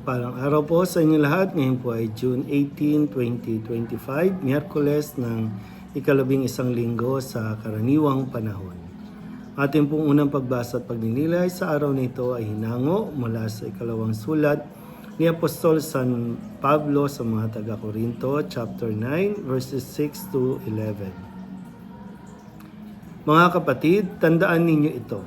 mapagpalang araw po sa inyo lahat. Ngayon po ay June 18, 2025, Miyerkules ng ikalabing isang linggo sa karaniwang panahon. Ating pong unang pagbasa at pagninilay sa araw na ito ay hinango mula sa ikalawang sulat ni Apostol San Pablo sa mga taga-Korinto, chapter 9, verses 6 to 11. Mga kapatid, tandaan ninyo ito.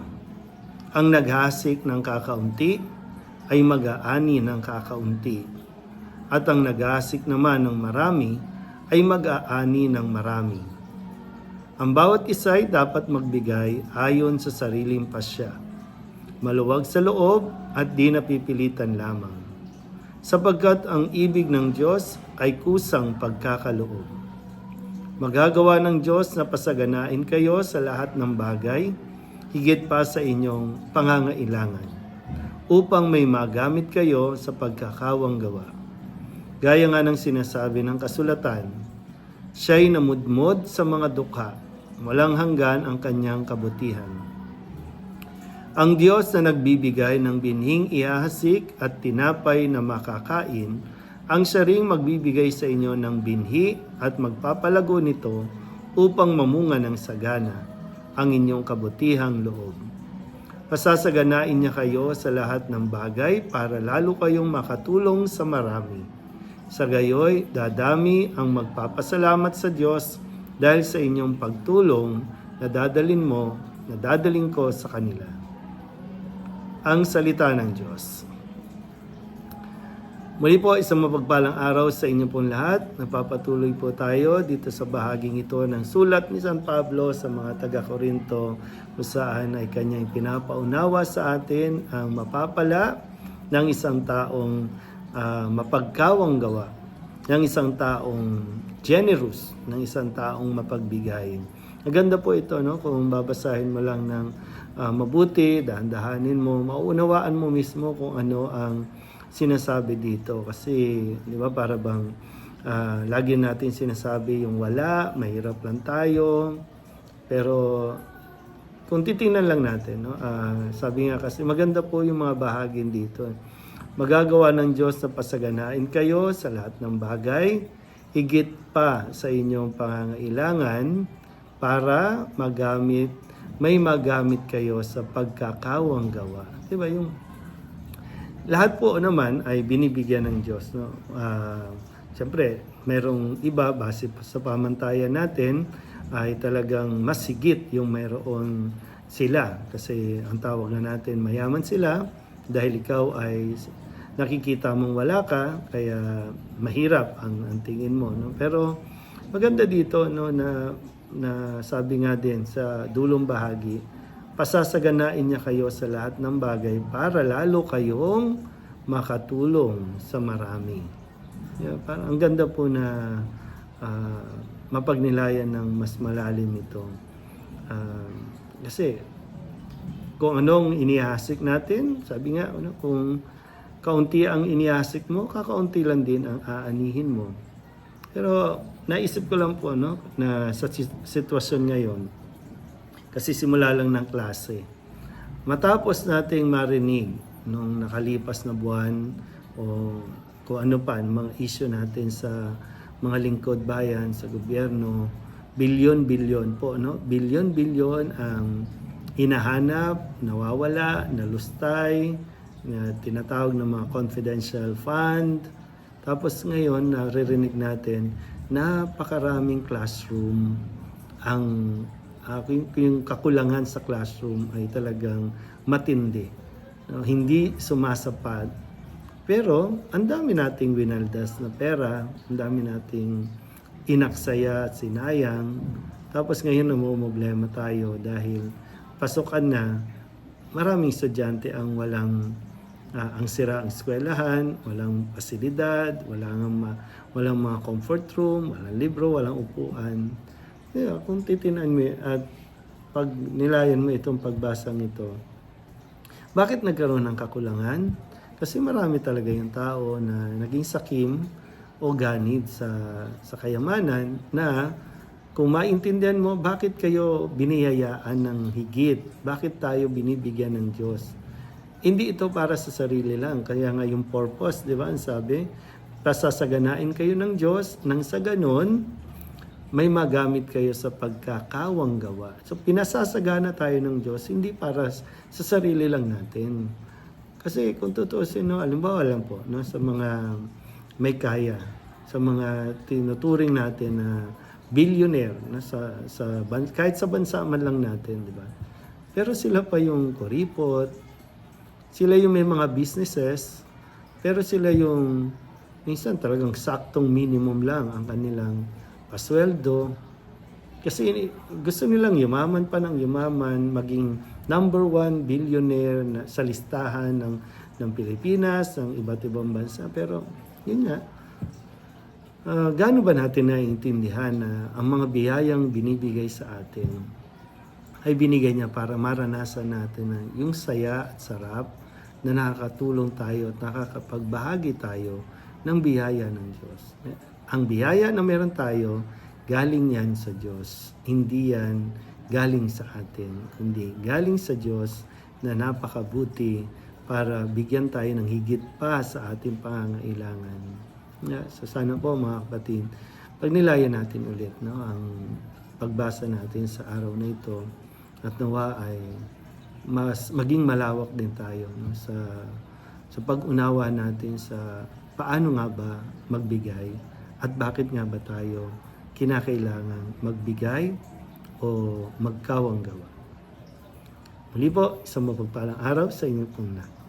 Ang naghasik ng kakaunti ay mag-aani ng kakaunti. At ang naghasik naman ng marami ay mag-aani ng marami. Ang bawat isa ay dapat magbigay ayon sa sariling pasya. Maluwag sa loob at di napipilitan lamang. Sapagkat ang ibig ng Diyos ay kusang pagkakaloob. Magagawa ng Diyos na pasaganain kayo sa lahat ng bagay, higit pa sa inyong pangangailangan upang may magamit kayo sa pagkakawang gawa. Gaya nga ng sinasabi ng kasulatan, siya'y namudmod sa mga dukha, walang hanggan ang kanyang kabutihan. Ang Diyos na nagbibigay ng binhing ihahasik at tinapay na makakain, ang siya ring magbibigay sa inyo ng binhi at magpapalago nito upang mamunga ng sagana ang inyong kabutihang loob. Pasasaganain niya kayo sa lahat ng bagay para lalo kayong makatulong sa marami. Sa gayoy, dadami ang magpapasalamat sa Diyos dahil sa inyong pagtulong na dadalin mo, na dadaling ko sa kanila. Ang salita ng Diyos. Muli po, isang mapagpalang araw sa inyo pong lahat. Napapatuloy po tayo dito sa bahaging ito ng sulat ni San Pablo sa mga taga-Korinto kung saan ay kanyang pinapaunawa sa atin ang mapapala ng isang taong ah, mapagkawang gawa, ng isang taong generous, ng isang taong mapagbigay. Maganda po ito no kung babasahin mo lang ng ah, mabuti, dahan-dahanin mo, mauunawaan mo mismo kung ano ang sinasabi dito kasi 'di ba para bang ah, lagi natin sinasabi yung wala, mahirap lang tayo. Pero kung titingnan lang natin, no? ah, sabi nga kasi maganda po yung mga bahagin dito. Magagawa ng Diyos na pasaganain kayo sa lahat ng bagay, higit pa sa inyong pangangailangan para magamit, may magamit kayo sa pagkakawang gawa. Di ba yung lahat po naman ay binibigyan ng Diyos. No? Ah, Siyempre, merong iba base sa pamantayan natin ay talagang mas higit yung mayroon sila. Kasi ang tawag na natin mayaman sila dahil ikaw ay nakikita mong wala ka kaya mahirap ang, ang tingin mo. No? Pero maganda dito no, na, na sabi nga din sa dulong bahagi, pasasaganain niya kayo sa lahat ng bagay para lalo kayong makatulong sa marami. Yeah, parang ang ganda po na ah, mapagnilayan ng mas malalim ito. Ah, kasi kung anong inihasik natin, sabi nga, ano, kung kaunti ang inihasik mo, kakaunti lang din ang aanihin mo. Pero naisip ko lang po no, na sa sit- sitwasyon ngayon, kasi simula lang ng klase. Matapos nating marinig nung nakalipas na buwan o kung ano pa, mga issue natin sa mga lingkod bayan, sa gobyerno, bilyon-bilyon po, no? Bilyon-bilyon ang hinahanap, nawawala, nalustay, na tinatawag ng mga confidential fund. Tapos ngayon, naririnig natin, napakaraming classroom ang uh, yung, kakulangan sa classroom ay talagang matindi. No, hindi sumasapat. Pero ang dami nating winaldas na pera, ang dami nating inaksaya at sinayang. Tapos ngayon namumblema tayo dahil pasukan na maraming estudyante ang walang ah, ang sira ang eskwelahan, walang pasilidad, walang walang mga comfort room, walang libro, walang upuan. Yeah, kung titinan mo at pag nilayan mo itong pagbasang ito, bakit nagkaroon ng kakulangan? Kasi marami talaga yung tao na naging sakim o ganid sa, sa kayamanan na kung maintindihan mo, bakit kayo biniyayaan ng higit? Bakit tayo binibigyan ng Diyos? hindi ito para sa sarili lang. Kaya nga yung purpose, di ba, ang sabi, pasasaganain kayo ng Diyos, nang sa ganon, may magamit kayo sa pagkakawang gawa. So, pinasasagana tayo ng Diyos, hindi para sa sarili lang natin. Kasi kung tutuusin, no, alimbawa lang po, no, sa mga may kaya, sa mga tinuturing natin na billionaire, na sa, sa, kahit sa bansa man lang natin, di ba? Pero sila pa yung kuripot, sila yung may mga businesses, pero sila yung minsan talagang saktong minimum lang ang kanilang pasweldo. Kasi gusto nilang yumaman pa ng yumaman, maging number one billionaire na, sa listahan ng, ng Pilipinas, ng iba't ibang bansa. Pero yun nga, ah, gaano ba natin naiintindihan na ang mga biyayang binibigay sa atin ay binigay niya para maranasan natin na yung saya at sarap na nakakatulong tayo at nakakapagbahagi tayo ng biyaya ng Diyos. Ang biyaya na meron tayo, galing yan sa Diyos. Hindi yan galing sa atin, kundi galing sa Diyos na napakabuti para bigyan tayo ng higit pa sa ating pangangailangan. Yeah, so sana po mga kapatid, pagnilayan natin ulit no, ang pagbasa natin sa araw na ito at nawa ay mas maging malawak din tayo no, sa sa pag-unawa natin sa paano nga ba magbigay at bakit nga ba tayo kinakailangan magbigay o magkawang gawa. Muli po, isang mapagpalang araw sa inyong lahat.